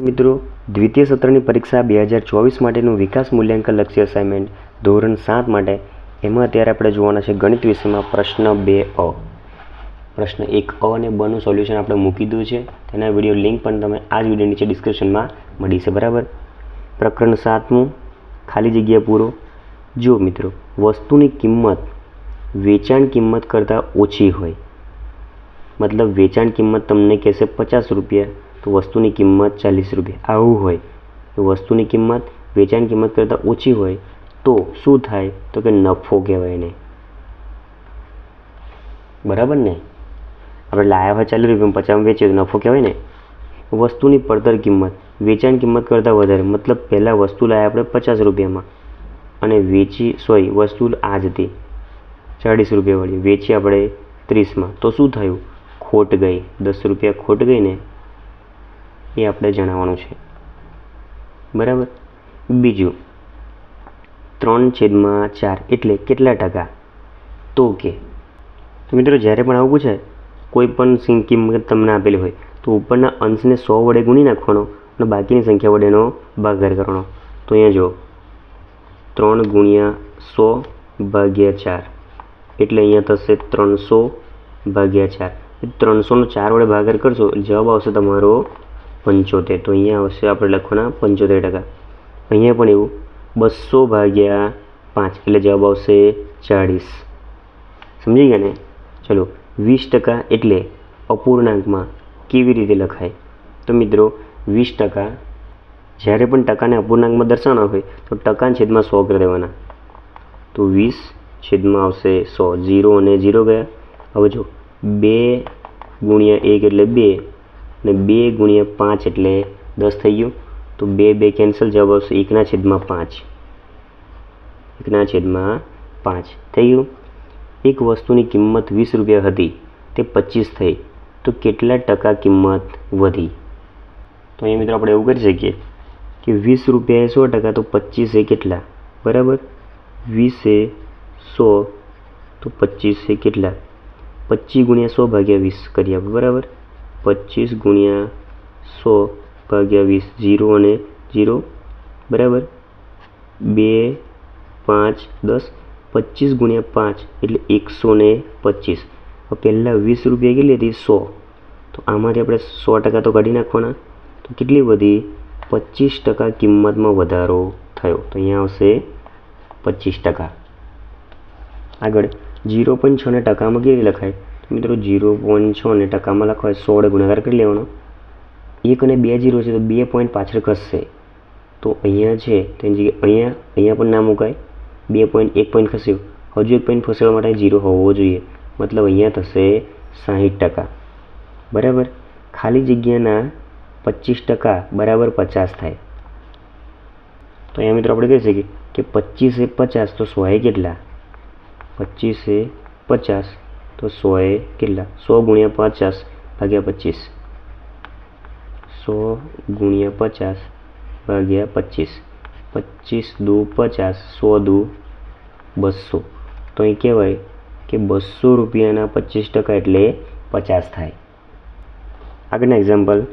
મિત્રો. દ્વિતીય સત્રની પરીક્ષા બે હજાર ચોવીસ માટેનું વિકાસ મૂલ્યાંકન લક્ષ્ય અસાઇનમેન્ટ ધોરણ સાત માટે. એમાં અત્યારે આપણે જોવાના છે ગણિત વિષયમાં પ્રશ્ન બે અ. પ્રશ્ન એક અ અને બનું સોલ્યુશન આપણે મૂકી દીધું છે. તેના વીડિયો લિંક પણ તમે આ જ વીડિયો નીચે ડિસ્ક્રિપ્શનમાં મળી છે, બરાબર? પ્રકરણ સાતમું, ખાલી જગ્યા પૂરો. જો મિત્રો, વસ્તુની કિંમત વેચાણ કિંમત કરતાં ઓછી હોય, મતલબ વેચાણ કિંમત તમને કહેશે પચાસ રૂપિયા. તો વસ્તુની કિંમત ચાલીસ રૂપિયા. આવું હોય, તો વસ્તુની કિંમત, વેચાણ કિંમત કરતાં ઓછી હોય, તો શું થાય? તો કે નફો કહેવાય એને. બરાબર ને? આપણે લાયા હોય ચાલીસ રૂપિયા પચાસમાં વેચીએ તો નફો કહેવાય ને? વસ્તુની પડતર કિંમત, વેચાણ કિંમત કરતાં વધારે, મતલબ પહેલાં વસ્તુ લાવ્યા આપણે પચાસ રૂપિયામાં. અને વેચી, સોરી, વસ્તુ આ જ હતી. ચાળીસ રૂપિયાવાળી વેચી આપણે ત્રીસમાં. તો શું થયું? ખોટ ગઈ. દસ રૂપિયા ખોટ ગઈ ને? એ આપણે જણાવવાનું છે. બરાબર? બીજું, ત્રણ છેદમાં ચાર એટલે કેટલા ટકા? તો કે મિત્રો જ્યારે પણ આવું પૂછાય, કોઈ પણ સિંગ કિંમત તમને આપેલી હોય, તો ઉપરના અંશને સો વડે ગુણી નાખવાનો અને બાકીની સંખ્યા વડેનો ભાગાકાર કરવાનો. તો અહીંયા જુઓ, ત્રણ ગુણ્યા સો ભાગ્યા ચાર, એટલે અહીંયા થશે ત્રણસો ભાગ્યા ચાર. ત્રણસોનો ચાર વડે ભાગાકાર કરશો, જવાબ આવશે તમારો પંચોતેર, તો અહીંયા આવશે આપણે લખવાના પંચોતેર ટકા. અહીંયા પણ એવું, બસો ભાગ્યા પાંચ એટલે જવાબ આવશે ચાળીસ. સમજી ગયા ને? ચલો, વીસ ટકા એટલે અપૂર્ણાંકમાં કેવી રીતે લખાય? તો મિત્રો, વીસ ટકા, જ્યારે પણ ટકાને અપૂર્ણાંકમાં દર્શાવવાના હોય, તો ટકાને છેદમાં સો કરી દેવાના તો વીસ છેદમાં આવશે સો. ઝીરો અને ઝીરો ગયા. હવે જો, બે ગુણ્યા એક એટલે બે. અને બે ગુણ્યા પાંચ એટલે દસ થઈ ગયું. તો બે બે કેન્સલ જવાબ આવશે એકના છેદમાં પાંચ. એકના છેદમાં પાંચ થઈ ગયું. એક વસ્તુની કિંમત વીસ રૂપિયા હતી, તે પચીસ થઈ. તો કેટલા ટકા કિંમત વધી? તો અહીંયા મિત્રો આપણે એવું કરી શકીએ કે વીસ રૂપિયાએ સો ટકા, તો પચીસે કેટલા? બરાબર? વીસે સો, તો પચીસે કેટલા? પચીસ ગુણ્યા સો ભાગ્યા વીસ કરીએ બરાબર? પચીસ ગુણ્યા સો ભાગ્યા વીસ, ઝીરો અને ઝીરો, બરાબર? બે, પાંચ, દસ, પચીસ ગુણ્યા પાંચ, એટલે એકસો ને પચીસ. પહેલાં વીસ રૂપિયા કેટલી હતી? સો. તો આમાંથી આપણે સો ટકા તો કાઢી નાખવાના. તો કેટલી વધી? પચીસ ટકા કિંમતમાં વધારો થયો. તો અહીંયા આવશે પચીસ ટકા. આગળ જીરો પોઈન્ટ છને ટકામાં કેવી લખાય? મિત્રો, જીરો પોઈન્ટ છ ને ટકામાં લખો સો વડે ગુણાકાર કરી લેવાનો. એક અને બે જીરો છે તો બે પોઈન્ટ પાછળ ખસશે તો અહીંયા છે તેની જગ્યાએ અહીંયા અહીંયા પણ ના મુકાય. બે પોઈન્ટ, એક પોઈન્ટ ખસ્યું. હજુ એક પોઈન્ટ ખસેડવા માટે જીરો હોવો જોઈએ. મતલબ અહીંયા થશે સાહીઠ ટકા. બરાબર? ખાલી જગ્યાના પચીસ ટકા બરાબર પચાસ થાય. તો અહીંયા મિત્રો આપણે કહી શકીએ કે પચીસે પચાસ તો સોએ કેટલા? પચીસે પચાસ. તો સોએ કેટલા? સો ગુણ્યા પચાસ ભાગ્યા પચીસ. સો ગુણ્યા પચાસ ભાગ્યા પચીસ. પચીસ દુ પચાસ, સો દુ બસો. તો અહીં કહેવાય કે બસો રૂપિયાના પચીસ ટકા એટલે પચાસ થાય. આગળના એક્ઝામ્પલ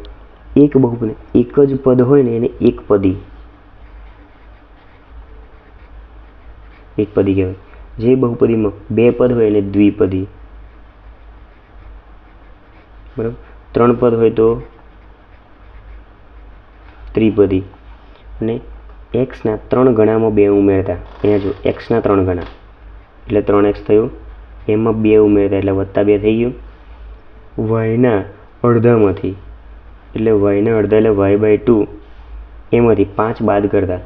એક બહુપદી, એક જ પદ હોય ને એને એક પદી. એક પદી કહેવાય. જે બહુપદીમાં બે પદ હોય એને દ્વિપદી. બરાબર? ત્રણ પદ હોય તો ત્રિપદી. અને એક્સના ત્રણ ગણામાં બે ઉમેરતા. અહીંયા જો એક્સના ત્રણ ગણા. એટલે ત્રણ એક્સ થયું. એમાં બે ઉમેરતા એટલે વત્તા બે થઈ ગયું. વાયના અડધામાંથી. એટલે વાયના અડધા એટલે વાય બાય ટુ એમાંથી પાંચ બાદ કરતા.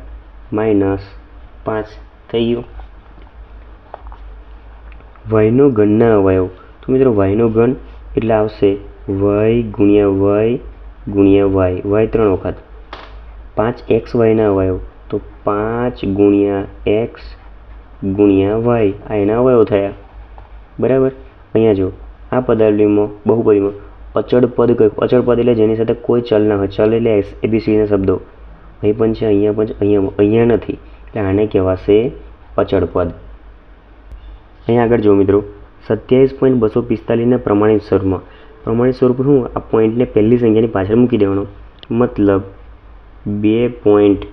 માઇનસ પાંચ થઈ ગયું. વાયનો ઘનના અવયવ. તો મિત્રો વાયનો ઘન એટલે આવશે વાય ગુણ્યા વાય ગુણ્યા વાય. વાય ત્રણ વખત. પાંચ એક્સ વાયના અવયવ તો પાંચ ગુણ્યા એક્સ ગુણ્યા વાય. આ એના અવયવ થયા. બરાબર? અહીંયા જો આ પદાવલીમાં, બહુપદીમાં અચળ પદ કયું અચળ પદ એટલે જેની સાથે કોઈ ચલ ના હોય. ચલ એટલે એસ એબીસીના શબ્દો. અહીં પણ છે, અહીંયા પણ અહીંયા અહીંયા નથી. એટલે આને કહેવાશે અચળ પદ. અહીંયા આગળ જો મિત્રો. સત્યાવીસ પોઈન્ટ બસો પિસ્તાલીસના પ્રમાણિત સ્વરૂપમાં પ્રમાણિત સ્વરૂપ શું? આ પોઈન્ટને પહેલી સંખ્યાની પાછળ મૂકી દેવાનો. મતલબ બે પોઈન્ટ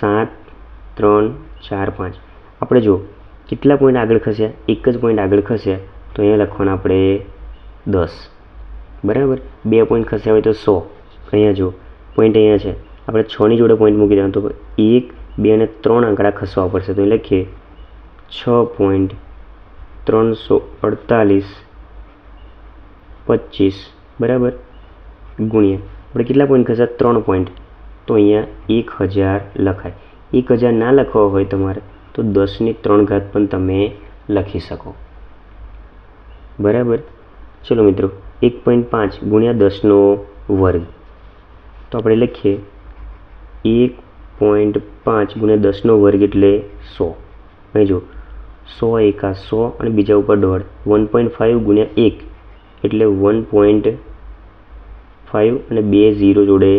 સાત ત્રણ ચાર પાંચ. આપણે જો કેટલા પોઈન્ટ આગળ ખસ્યા? એક જ પોઈન્ટ આગળ ખસ્યા. તો અહીંયા લખવાના આપણે દસ. બરાબર? બે પોઈન્ટ ખસ્યા હોય તો સો. અહીંયા જો પોઈન્ટ અહીંયા છે. આપણે છની જોડે પોઈન્ટ મૂકી દેવાનો. તો એક, બે અને ત્રણ આંકડા ખસવા પડશે. તો લખીએ છ પોઈન્ટ ત્રણસો અડતાલીસ પચીસ, બરાબર? ગુણ્યા. આપણે કેટલા પોઈન્ટ ખસ્યા ત્રણ પોઈન્ટ તો અહીંયા એક હજાર લખાય. એક હજાર ના લખવા હોય તમારે, તો દસની ત્રણ ઘાત પણ તમે લખી શકો. બરાબર? ચલો મિત્રો, એક પોઈન્ટ પાંચ ગુણ્યા દસનો વર્ગ. તો આપણે લખીએ, એક પોઈન્ટ પાંચ ગુણ્યા દસનો વર્ગ એટલે સો. અહીં જો સો એકા સો અને બીજા ઉપર દોઢ. વન પોઈન્ટ ફાઇવ ગુણ્યા એક. એટલે વન પોઈન્ટ ફાઇવ અને બે ઝીરો જોડે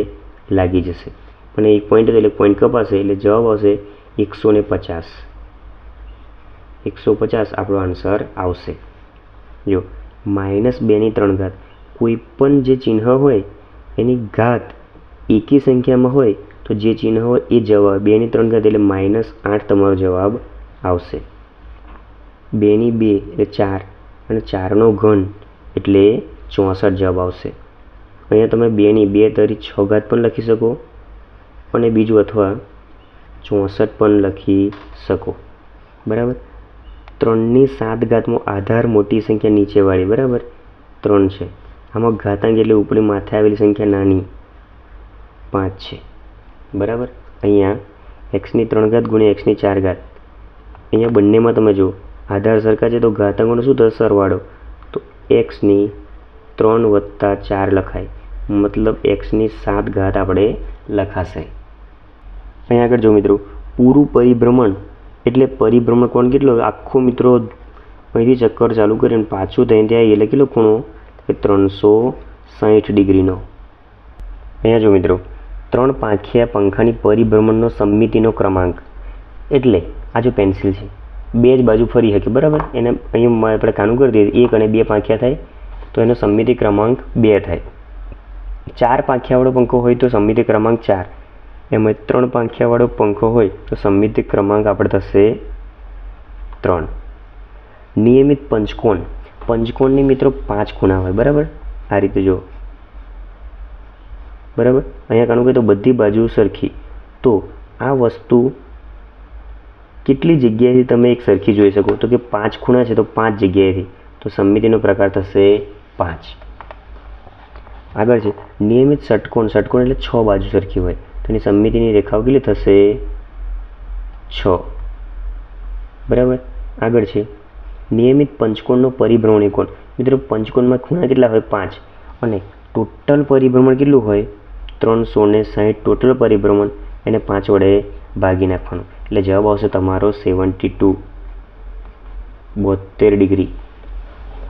લાગી જશે. પણ એક પોઈન્ટ એટલે પોઈન્ટ કપાશે, એટલે જવાબ આવશે એકસો ને પચાસ. એકસો પચાસ આપણો આન્સર આવશે. જો માઇનસ બેની ત્રણ ઘાત કોઈ પણ જે ચિહ્ન હોય, એની ઘાત એકી સંખ્યામાં હોય, તો જે ચિહ્ન હોય એ જવાબ બેની ત્રણ ઘાત એટલે માઇનસ આઠ તમારો જવાબ આવશે. બેની બે એટલે ચાર, અને ચારનો ઘન એટલે ચોસઠ જવાબ આવશે. અહીંયા તમે બેની બે તરી છ ઘાત પણ લખી શકો અને બીજું અથવા ચોસઠ પણ લખી શકો. બરાબર? ત્રણની સાત ઘાતમાં આધાર મોટી સંખ્યા નીચેવાળી, બરાબર? ત્રણ છે. આમાં ઘાતાંક એટલે ઉપરી માથે આવેલી સંખ્યા નાની. પાંચ છે. બરાબર? અહીંયા એક્સની ત્રણ ઘાત ગુણ્યા એક્સની ચાર ઘાત. અહીંયા બંનેમાં તમે જુઓ, આધાર સરખા છે તો ઘાતાંકોનો શું થશે? સરવાળો. એક્સની ત્રણ વત્તા ચાર લખાય. મતલબ એક્સની સાત ઘાત આપણે લખાશે. અહીંયા આગળ જો મિત્રો, પૂરું પરિભ્રમણ એટલે પરિભ્રમણ કોણ કેટલો આખો મિત્રો અહીંથી ચક્કર ચાલુ કરીને પાછું થઈને ત્યાં એટલે કેટલો ખૂણો? કે ત્રણસો સાહીઠ ડિગ્રીનો. અહીંયા જો મિત્રો, ત્રણ પાંખિયા પંખાની પરિભ્રમણનો સંમિતિનો ક્રમાંક. એટલે આ જો પેન્સિલ છે. બે જ બાજુ ફરી શકે બરાબર? એને અહીંયા આપણે કાનું કરી દઈએ, એક અને બે પાંખિયા થાય, તો એનો સમિતિ ક્રમાંક બે થાય. ચાર પાંખિયાવાળો પંખો હોય તો સમિતિ ક્રમાંક ચાર. એમાં ત્રણ પાંખિયાવાળો પંખો હોય તો સમમિતિ ક્રમાંક આપણે થશે ત્રણ. નિયમિત પંચકોણ. પંચકોણની મિત્રો પાંચ ખૂણા હોય, બરાબર? આ રીતે જો બરાબર? અહીંયા કાણું કે તો બધી બાજુ સરખી. તો આ વસ્તુ કેટલી જગ્યાએથી તમે એક સરખી જોઈ શકો? તો કે પાંચ ખૂણા છે તો પાંચ જગ્યાએથી. તો સમિતિનો પ્રકાર થશે પાંચ. આગળ છે. નિયમિત ષટકોણ. ષટકોણ એટલે છ બાજુ સરખી હોય. તો એની સમિતિની રેખાઓ કેટલી થશે? છ. બરાબર? આગળ છે. નિયમિત પંચકોણનો પરિભ્રમણ કોણ? મિત્રો, પંચકોણમાં ખૂણા કેટલા હોય? પાંચ. અને ટોટલ પરિભ્રમણ કેટલું હોય? ત્રણસો ને સાહીઠ ટોટલ પરિભ્રમણ. એને પાંચ વડે ભાગી નાખવાનું. એટલે જવાબ આવશે તમારો સેવન્ટી ટુ. બોતેર ડિગ્રી.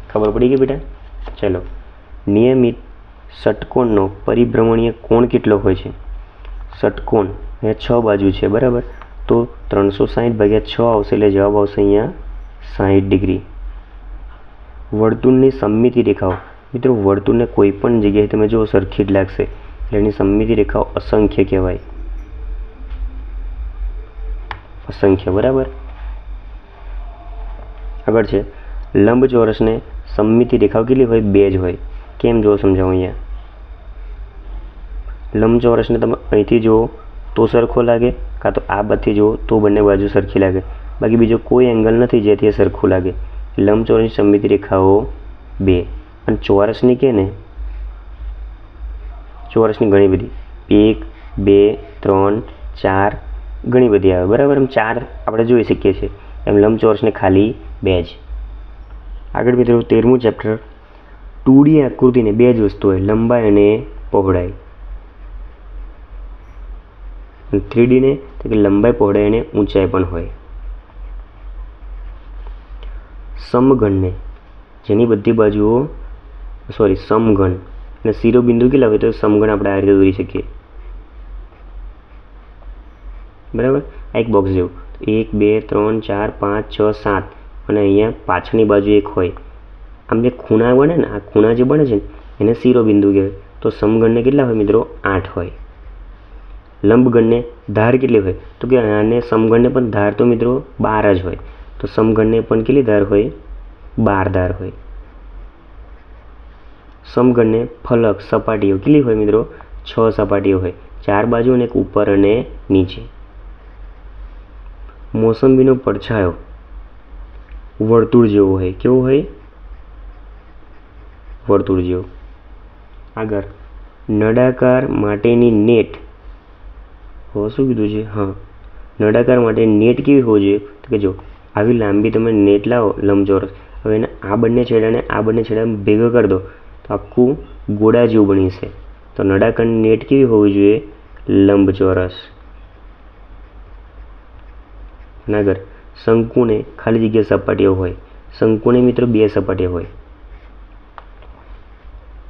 ખબર પડી ગઈ બેટા? ચલો. નિયમિત ષટકોણનો પરિભ્રમણીય કોણ કેટલો હોય છે? ષટકોણ અહીંયા છ બાજુ છે, બરાબર? તો ત્રણસો સાહીઠ ભાગ્યા છ આવશે એટલે જવાબ આવશે અહીંયા સાહીઠ ડિગ્રી. વર્તુળની સમમિતિ રેખાઓ. મિત્રો, વર્તુળને કોઈ પણ જગ્યાએ તમે જુઓ સરખી જ લાગશે. એટલે એની સમમિતિ રેખાઓ અસંખ્ય કહેવાય. અસંખ્ય બરાબર? આગળ છે. લંબચોરસને સમમિતિ રેખાઓ કેટલી હોય? બે જ હોય. કેમ જો સમજાવું અહીંયા? લંબચોરસને તમે અહીંથી જુઓ તો સરખો લાગે, કાં તો આ બધી જુઓ તો બંને બાજુ સરખી લાગે. બાકી બીજો કોઈ એંગલ નથી જેથી એ સરખું લાગે. લંબચોરસની સમમિતિ રેખાઓ બે. અને ચોરસની કે ને? ચોરસની ઘણી બધી. એક, બે, ત્રણ, ચાર ઘણી બધી આવે. બરાબર? એમ ચાર આપણે જોઈ શકીએ છીએ. એમ લંબચોરસને ખાલી બે જ. આગળ મિત્રો, તેરમું ચેપ્ટર ટુડી આકૃતિને બે જ વસ્તુ હોય. લંબાઈ અને પહોળાઈ. થ્રીડીને તો કે લંબાઈ, પહોળાઈ અને ઊંચાઈ પણ હોય. સમઘનને. જેની બધી બાજુઓ સોરી સમઘન. અને શિરોબિંદુ કેટલા હોય તો સમઘન આપણે આ રીતે દોરી શકીએ. બરાબર? આ એક બોક્સ જેવું. એક, બે, ત્રણ, ચાર, પાંચ, છ, સાત. અને અહીંયા પાછળની બાજુ એક હોય. આમ જે ખૂણા બને ને, આ ખૂણા જે બને છે એને શિરોબિંદુ કહેવાય. તો સમગણને કેટલા હોય મિત્રો? આઠ હોય. લંબગણને ધાર કેટલી હોય? તો કે આને સમગણને પણ ધાર તો મિત્રો બાર જ હોય. તો સમગણને પણ કેટલી ધાર હોય? બાર ધાર હોય. સમગણને ફલક સપાટીઓ કેટલી હોય મિત્રો? છ સપાટીઓ હોય. ચાર બાજુ અને એક ઉપર અને નીચે. મોસંબીનો પડછાયો. વર્તુળ જેવો હોય. કેવો હોય? વર્તુળ જેવો. આગળ. નળાકાર માટેની નેટ. હવે શું કીધું છે? હા. નળાકાર માટે નેટ કેવી હોવી જોઈએ? તો કે જો, આવી લાંબી તમે નેટ લાવો લંબચોરસ. હવે એને આ બંને છેડાને આ બંને છેડા ભેગા કરી દો. તો આખું ગોળા જેવું બની છે તો નળાકારની નેટ કેવી હોવી જોઈએ? લંબચોરસ. આગળ શંકુને ખાલી જગ્યા સપાટીઓ હોય. શંકુને મિત્રો બે સપાટીઓ હોય.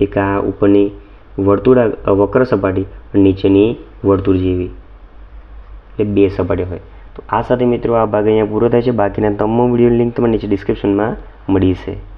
એક આ ઉપરની વર્તુળા વક્ર સપાટી અને નીચેની વર્તુળ જેવી. એટલે બે સપાટી હોય. તો આ સાથે મિત્રો આ ભાગ અહીંયા પૂરો થાય છે. બાકીના તમામ વીડિયો લિંક તમને નીચે ડિસ્ક્રિપ્શનમાં મળી છે